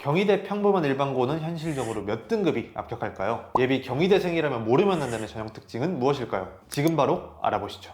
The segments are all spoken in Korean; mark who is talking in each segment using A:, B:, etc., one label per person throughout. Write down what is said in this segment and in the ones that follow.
A: 경희대 평범한 일반고는 현실적으로 몇 등급이 합격할까요? 예비 경희대생이라면 모르면 안 되는 전형 특징은 무엇일까요? 지금 바로 알아보시죠.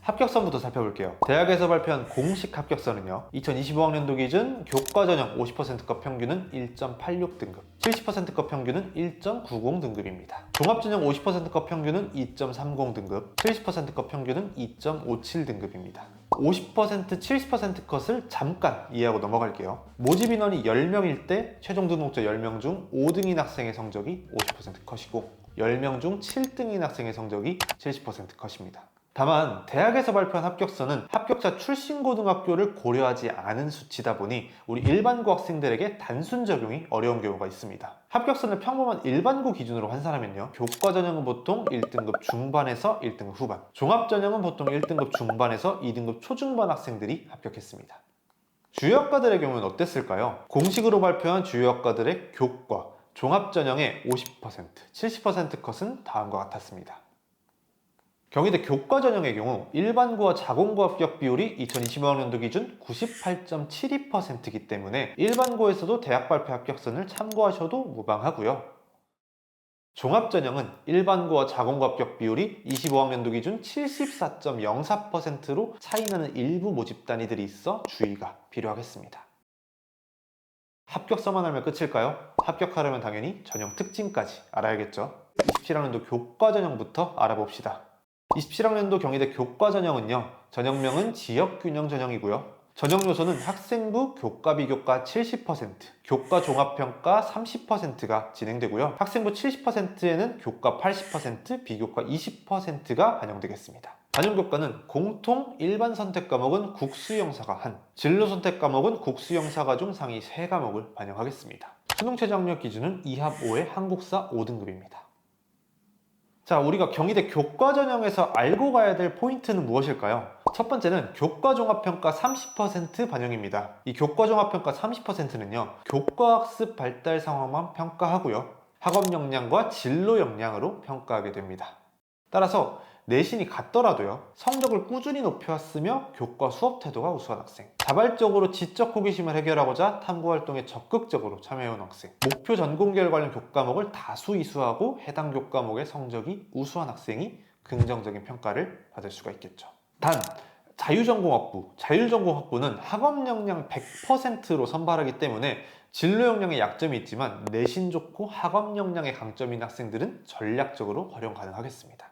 A: 합격선부터 살펴볼게요. 대학에서 발표한 공식 합격선은요. 2025학년도 기준 교과 전형 50%급 평균은 1.86등급, 70%급 평균은 1.90등급입니다. 종합 전형 50%급 평균은 2.30등급, 70%급 평균은 2.57등급입니다. 50% 70% 컷을 잠깐 이해하고 넘어갈게요. 모집 인원이 10명일 때 최종 등록자 10명 중 5등인 학생의 성적이 50% 컷이고 10명 중 7등인 학생의 성적이 70% 컷입니다. 다만 대학에서 발표한 합격서는 합격자 출신 고등학교를 고려하지 않은 수치다 보니 우리 일반고 학생들에게 단순 적용이 어려운 경우가 있습니다. 합격선을 평범한 일반고 기준으로 환산하면요. 교과 전형은 보통 1등급 중반에서 1등급 후반, 종합 전형은 보통 1등급 중반에서 2등급 초중반 학생들이 합격했습니다. 주요 학과들의 경우는 어땠을까요? 공식으로 발표한 주요 학과들의 교과, 종합 전형의 50%, 70% 컷은 다음과 같았습니다. 경희대 교과 전형의 경우 일반고와 자공고 합격 비율이 2025학년도 기준 98.72%이기 때문에 일반고에서도 대학 발표 합격선을 참고하셔도 무방하고요. 종합 전형은 일반고와 자공고 합격 비율이 25학년도 기준 74.04%로 차이나는 일부 모집 단위들이 있어 주의가 필요하겠습니다. 합격서만 알면 끝일까요? 합격하려면 당연히 전형 특징까지 알아야겠죠. 27학년도 교과 전형부터 알아봅시다. 27학년도 경희대 교과 전형은요. 전형명은 지역균형 전형이고요. 전형 요소는 학생부 교과 비교과 70%, 교과 종합평가 30%가 진행되고요. 학생부 70%에는 교과 80%, 비교과 20%가 반영되겠습니다. 반영 교과는 공통 일반 선택 과목은 국수 영사가 한, 진로 선택 과목은 국수 영사가 중 상위 3과목을 반영하겠습니다. 수능 최저 학력 기준은 2합 5의 한국사 5등급입니다. 자, 우리가 경희대 교과 전형에서 알고 가야 될 포인트는 무엇일까요? 첫 번째는 교과 종합평가 30% 반영입니다. 이 교과 종합평가 30%는요, 교과 학습 발달 상황만 평가하고요, 학업 역량과 진로 역량으로 평가하게 됩니다. 따라서 내신이 같더라도요, 성적을 꾸준히 높여왔으며 교과 수업 태도가 우수한 학생, 자발적으로 지적 호기심을 해결하고자 탐구 활동에 적극적으로 참여해온 학생, 목표 전공계열 관련 교과목을 다수 이수하고 해당 교과목의 성적이 우수한 학생이 긍정적인 평가를 받을 수가 있겠죠. 단, 자유전공학부, 자율전공학부는 학업 역량 100%로 선발하기 때문에 진로 역량에 약점이 있지만 내신 좋고 학업 역량에 강점인 학생들은 전략적으로 활용 가능하겠습니다.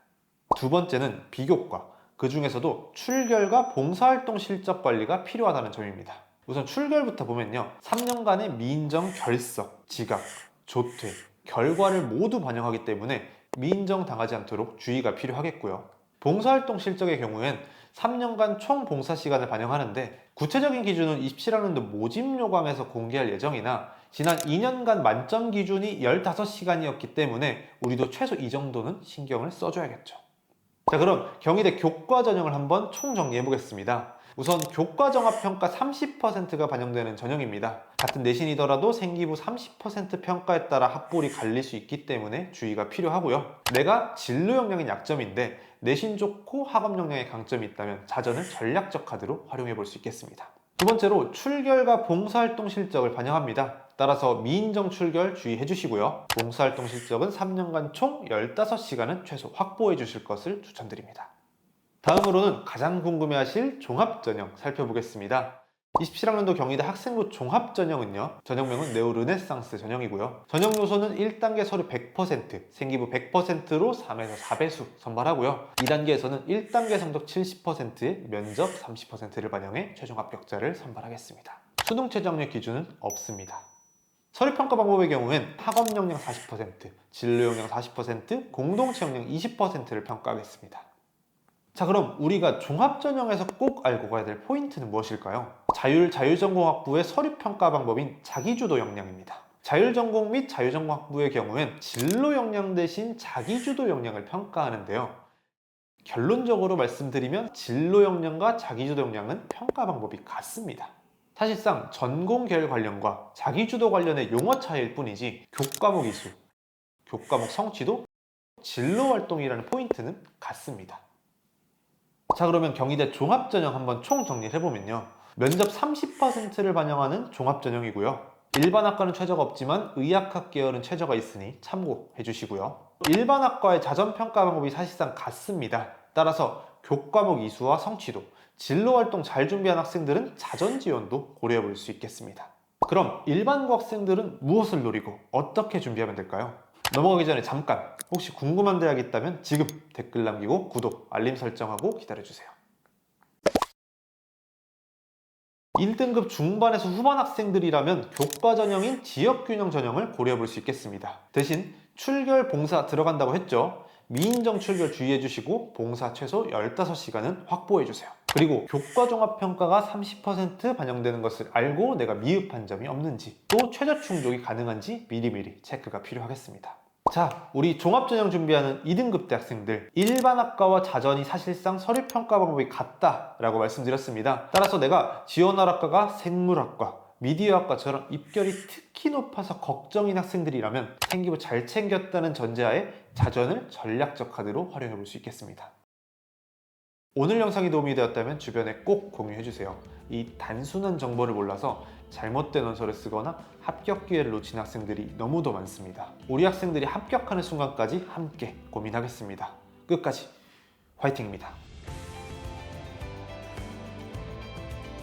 A: 두 번째는 비교과. 그 중에서도 출결과 봉사활동 실적 관리가 필요하다는 점입니다. 우선 출결부터 보면요. 3년간의 미인정 결석, 지각, 조퇴, 결과를 모두 반영하기 때문에 미인정 당하지 않도록 주의가 필요하겠고요. 봉사활동 실적의 경우엔 3년간 총 봉사 시간을 반영하는데 구체적인 기준은 27학년도 모집 요강에서 공개할 예정이나 지난 2년간 만점 기준이 15시간이었기 때문에 우리도 최소 이 정도는 신경을 써줘야겠죠. 자 그럼 경희대 교과 전형을 한번 총정리해 보겠습니다. 우선 교과 종합평가 30%가 반영되는 전형입니다. 같은 내신이더라도 생기부 30% 평가에 따라 합볼이 갈릴 수 있기 때문에 주의가 필요하고요. 내가 진로 역량인 약점인데 내신 좋고 학업 역량에 강점이 있다면 자전을 전략적 카드로 활용해 볼 수 있겠습니다. 두 번째로 출결과 봉사활동 실적을 반영합니다. 따라서 미인정 출결 주의해 주시고요. 봉사활동 실적은 3년간 총 15시간은 최소 확보해 주실 것을 추천드립니다. 다음으로는 가장 궁금해하실 종합전형 살펴보겠습니다. 27학년도 경희대 학생부 종합전형은요. 전형명은 네오 르네상스 전형이고요. 전형 요소는 1단계 서류 100%, 생기부 100%로 3에서 4배수 선발하고요. 2단계에서는 1단계 성적 70%에 면접 30%를 반영해 최종 합격자를 선발하겠습니다. 수능 최저 학력 기준은 없습니다. 서류 평가 방법의 경우엔 학업 역량 40%, 진로 역량 40%, 공동체 역량 20%를 평가하겠습니다. 자 그럼 우리가 종합전형에서 꼭 알고 가야 될 포인트는 무엇일까요? 자율 자유전공학부의 서류 평가 방법인 자기주도 역량입니다. 자율전공 및 자유전공학부의 경우엔 진로 역량 대신 자기주도 역량을 평가하는데요. 결론적으로 말씀드리면 진로 역량과 자기주도 역량은 평가 방법이 같습니다. 사실상 전공 계열 관련과 자기주도 관련의 용어 차이일 뿐이지 교과목 이수, 교과목 성취도, 진로 활동이라는 포인트는 같습니다. 자 그러면 경희대 종합전형 한번 총 정리를 해보면요 면접 30%를 반영하는 종합전형이고요. 일반 학과는 최저가 없지만 의학학 계열은 최저가 있으니 참고해 주시고요. 일반 학과의 자전평가 방법이 사실상 같습니다. 따라서 교과목 이수와 성취도, 진로 활동 잘 준비한 학생들은 자전 지원도 고려해 볼 수 있겠습니다. 그럼 일반고 학생들은 무엇을 노리고 어떻게 준비하면 될까요? 넘어가기 전에 잠깐 혹시 궁금한 대학 있다면 지금 댓글 남기고 구독, 알림 설정하고 기다려주세요. 1등급 중반에서 후반 학생들이라면 교과 전형인 지역 균형 전형을 고려해 볼 수 있겠습니다. 대신 출결 봉사 들어간다고 했죠. 미인정 출결 주의해 주시고 봉사 최소 15시간은 확보해 주세요. 그리고 교과 종합 평가가 30% 반영되는 것을 알고 내가 미흡한 점이 없는지 또 최저 충족이 가능한지 미리미리 체크가 필요하겠습니다. 자, 우리 종합전형 준비하는 2등급 대학생들 일반 학과와 자전이 사실상 서류 평가 방법이 같다라고 말씀드렸습니다. 따라서 내가 지원할 학과가 생물학과, 미디어학과처럼 입결이 특히 높아서 걱정인 학생들이라면 생기부 잘 챙겼다는 전제하에 자전을 전략적 카드로 활용해 볼 수 있겠습니다. 오늘 영상이 도움이 되었다면 주변에 꼭 공유해주세요. 이 단순한 정보를 몰라서 잘못된 원서를 쓰거나 합격 기회를 놓친 학생들이 너무도 많습니다. 우리 학생들이 합격하는 순간까지 함께 고민하겠습니다. 끝까지 화이팅입니다.